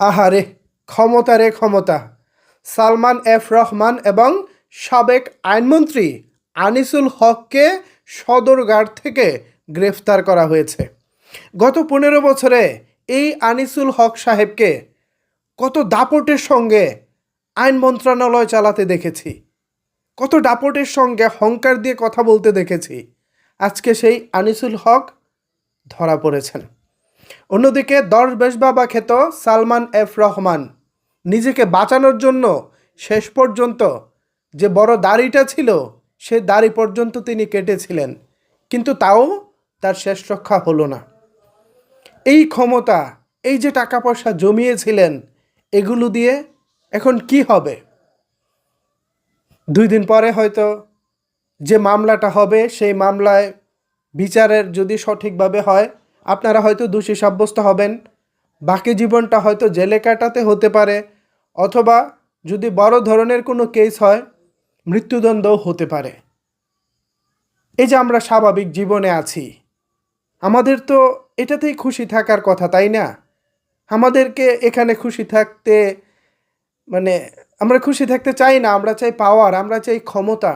আহারে, ক্ষমতা রে ক্ষমতা। সালমান এফ রহমান এবং সাবেক আইনমন্ত্রী আনিসুল হককে সদরঘাট থেকে গ্রেফতার করা হয়েছে। গত পনেরো বছরে এই আনিসুল হক সাহেবকে কত দাপটের সঙ্গে আইন মন্ত্রণালয় চালাতে দেখেছি। কত দাপটের সঙ্গে হংকার দিয়ে কথা বলতে দেখেছি। আজকে সেই আনিসুল হক ধরা পড়েছেন। অন্যদিকে দশ বেশ বাবা খেত সালমান এফ রহমান। নিজেকে বাঁচানোর জন্য শেষ পর্যন্ত যে বড় দাড়িটা ছিল, সে দাড়ি পর্যন্ত তিনি কেটেছিলেন। কিন্তু তাও তার শেষ রক্ষা হলো না। এই ক্ষমতা, এই যে টাকা পয়সা জমিয়েছিলেন, এগুলো দিয়ে এখন কি হবে? দুই দিন পরে হয়তো যে মামলাটা হবে, সেই মামলায় বিচারের যদি সঠিকভাবে হয় আপনারা হয়তো দোষী সাব্যস্ত হবেন, বাকি জীবনটা হয়তো জেলে কাটাতে হতে পারে, অথবা যদি বড় ধরনের কোনো কেস হয়, মৃত্যুদণ্ডও হতে পারে। এই যে আমরা স্বাভাবিক জীবনে আছি, আমাদের তো এটাতেই খুশি থাকার কথা, তাই না? আমাদেরকে এখানে খুশি থাকতে মানে আমরা খুশি থাকতে চাই না, আমরা চাই পাওয়ার আমরা চাই ক্ষমতা।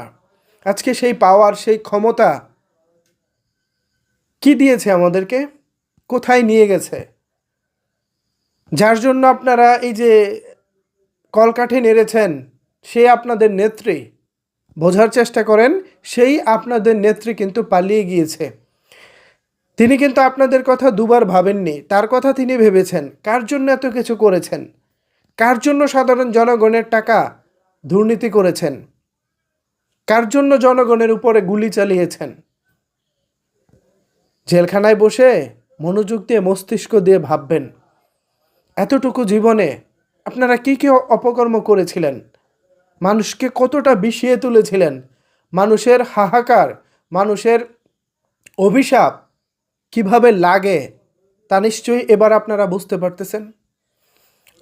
আজকে সেই পাওয়ার সেই ক্ষমতা কি দিয়েছে আমাদেরকে? কোথায় নিয়ে গেছে? যার জন্য আপনারা এই যে কলকাঠি নেড়েছেন, সে আপনাদের নেত্রী। বোঝার চেষ্টা করেন, সেই আপনাদের নেত্রী কিন্তু পালিয়ে গিয়েছে। তিনি কিন্তু আপনাদের কথা দুবার ভাবেননি। তার কথা তিনি ভেবেছেন, কার জন্য এত কিছু করেছেন? কার জন্য সাধারণ জনগণের টাকা দুর্নীতি করেছেন? কার জন্য জনগণের উপরে গুলি চালিয়েছেন? জেলখানায় বসে মনোযোগ দিয়ে মস্তিষ্ক দিয়ে ভাববেন, এতটুকু জীবনে আপনারা কী কী অপকর্ম করেছিলেন? মানুষকে কতটা বিষিয়ে তুলেছিলেন? মানুষের হাহাকার, মানুষের অভিশাপ কীভাবে লাগে তা নিশ্চয়ই এবার আপনারা বুঝতে পারতেছেন?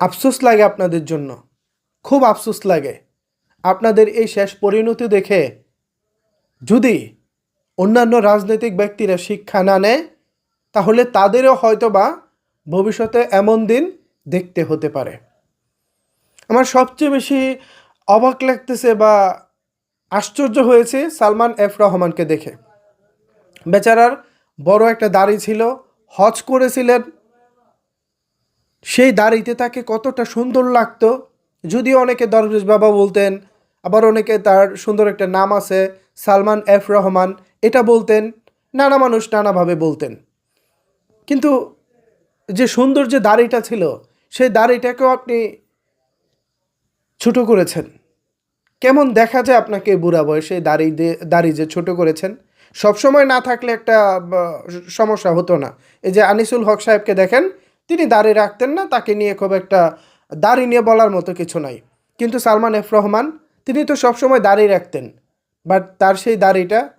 আফসোস লাগে আপনাদের জন্য, খুব আফসোস লাগে। আপনাদের এই শেষ পরিণতি দেখে যদি অন্যান্য রাজনৈতিক ব্যক্তিরা শিক্ষা না নেয়, তাহলে তাদেরও হয়তোবা ভবিষ্যতে এমন দিন দেখতে হতে পারে। আমার সবচেয়ে বেশি অবাক লাগতেছে বা আশ্চর্য হয়েছে সালমান এফ রহমানকে দেখে। বেচারার বড় একটা দাড়ি ছিল, হজ করেছিলেন। সেই দাড়িতে তাকে কতটা সুন্দর লাগতো, যদিও অনেকে দরবেশ বাবা বলতেন, আবার অনেকে তার সুন্দর একটা নাম আছে, সালমান এফ রহমান। এটা বলতেন, নানা মানুষ নানাভাবে বলতেন। কিন্তু যে সুন্দর যে দাড়িটা ছিল, সেই দাড়িটাকেও আপনি ছোট করেছেন। কেমন দেখা যায় আপনাকে বুড়া বয়সে দাড়ি দাড়ি যে ছোট করেছেন? সবসময় না থাকলে একটা সমস্যা হতো না। এই যে আনিসুল হক সাহেবকে দেখেন, তিনি দাড়ি রাখতেন না, তাকে নিয়ে খুব একটা দাড়ি নিয়ে বলার মতো কিছু নাই। কিন্তু সালমান এফ রহমান, তিনি তো সবসময় দাড়ি রাখতেন। বাট তার সেই দাড়িটা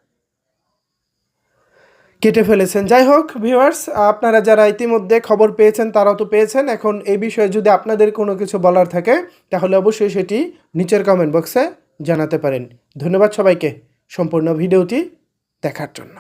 কেটে ফেলেছেন। যাই হোক ভিউয়ার্স আপনারা যারা ইতিমধ্যে খবর পেয়েছেন, তারাও তো পেয়েছেন। এখন এই বিষয়ে যদি আপনাদের কোনো কিছু বলার থাকে, তাহলে অবশ্যই সেটি নিচের কমেন্ট বক্সে জানাতে পারেন। ধন্যবাদ সবাইকে সম্পূর্ণ ভিডিওটি দেখার জন্য।